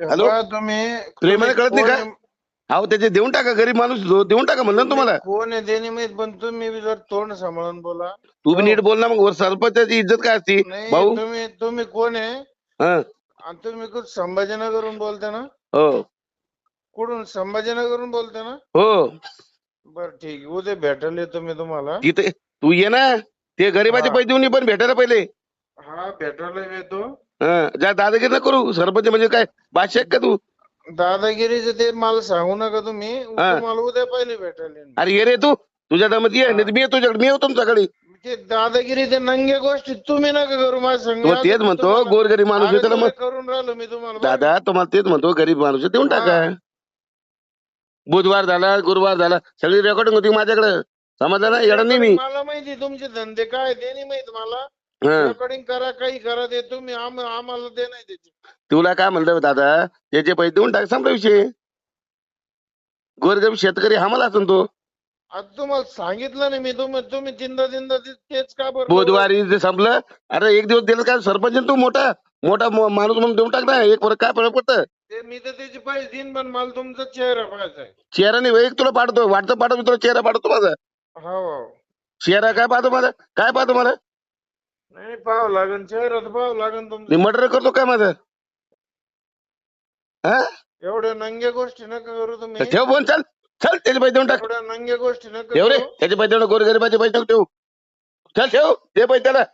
Hello? तुम्ही प्रेमाने कळत नाही कोण का? आहे- अहो त्याचे देऊन टाका गरीब माणूस जो देऊन टाका म्हणलं ना तुम्हाला. कोण आहे देणे माहीत पण तुम्ही बी जर तोंड सांभाळून बोला. तू बी हो. नीट बोल ना मग वर सरपंचाची इज्जत काय असती? नाही भाऊ? तुम्ही तुम्ही कोण आहे? हा. आणि तुम्ही कुठं संभाजीनगरहून बोलता ना? हो. कुठून? संभाजीनगरहून बोलता ना? हो. बर ठीक आहे उद्या भेटायला येतो मी तुम्हाला. तिथे तू ये ना. ते गरीबाचे. पैसे देऊन ये पण भेटायला पहिले. हा भेटायला येतो. हा जा दादागिरी न करू. सरपंच म्हणजे काय? बादशाह का तू? दादागिरीचं ते मला सांगू नका तुम्ही. हा. तुम्हाला उद्या पहिले भेटायला येईन. अरे ये रे तू. तुझ्या दमत ये. नाही तर मी येतो तुझ्याकडे. मी येतो तुमच्याकडे. ते दादागिरी ते नंगे गोष्टी तुम्ही नका करू. माझ्या संग तो तेच म्हणतो गोरगरीब माणूस आहे त्याला मग करून राहिलो मी तुम्हाला बरं? दादा तुम्हाला तेच म्हणतो गरीब माणूस आहे, देऊन टाका. बुधवार झाला गुरुवार झाला सगळी रेकॉर्डिंग होती माझ्याकडे. समजलं ना? येणार नाही मी. मला माहिती तुमचे धंदे काय ते नाही माहीत मला. रेकॉर्डिंग करा काही करा ते तुम्ही आम- आम्हाला ते नाही त्याची. तुला काय म्हणलं दादा? त्याचे पैसे देऊन टाक संपला विषय. गोरगरीब शेतकरी आम्हाला असून तो. आता तुम्हाला सांगितलं नाही मी तुम्ही तुम्ही तीनदा ते- तेच का बरं? बुधवारी जे संपलं अरे एक दिवस दिलं काय सरपंच आहे तू मोठा मोठा म- माणूस म्हणून देऊन टाक ना एक फरक काय फरक पडतं? ते मी तर त्याचे पैसे देईन पण मला तुमचा चेहरा पाहायचा आहे. चेहरा नाही एक तुला पाठवतो व्हॉट्सअप पाठवतो तुला चेहरा पाठवतो माझा. हो हो. चेहरा काय पाहतो माझा? काय पाहतो मला? नाही नाही, पाहावं लागेल चेहरा तर पाहावं लागेल मी तुमचा मर्डर करतो काय माझं हा? एवढ्या नंग्या गोष्टी नका करू तुम्ही। ठेव फोन चल चल त्याचे पैसे देऊन टाक। एवढ्या नंग्या गोष्टी नका ठेव रे करू। त्याचे पैसे देऊन गोरगरीबाचे पैसे नको ठेव। चल ठेव दे पैसे त्याला।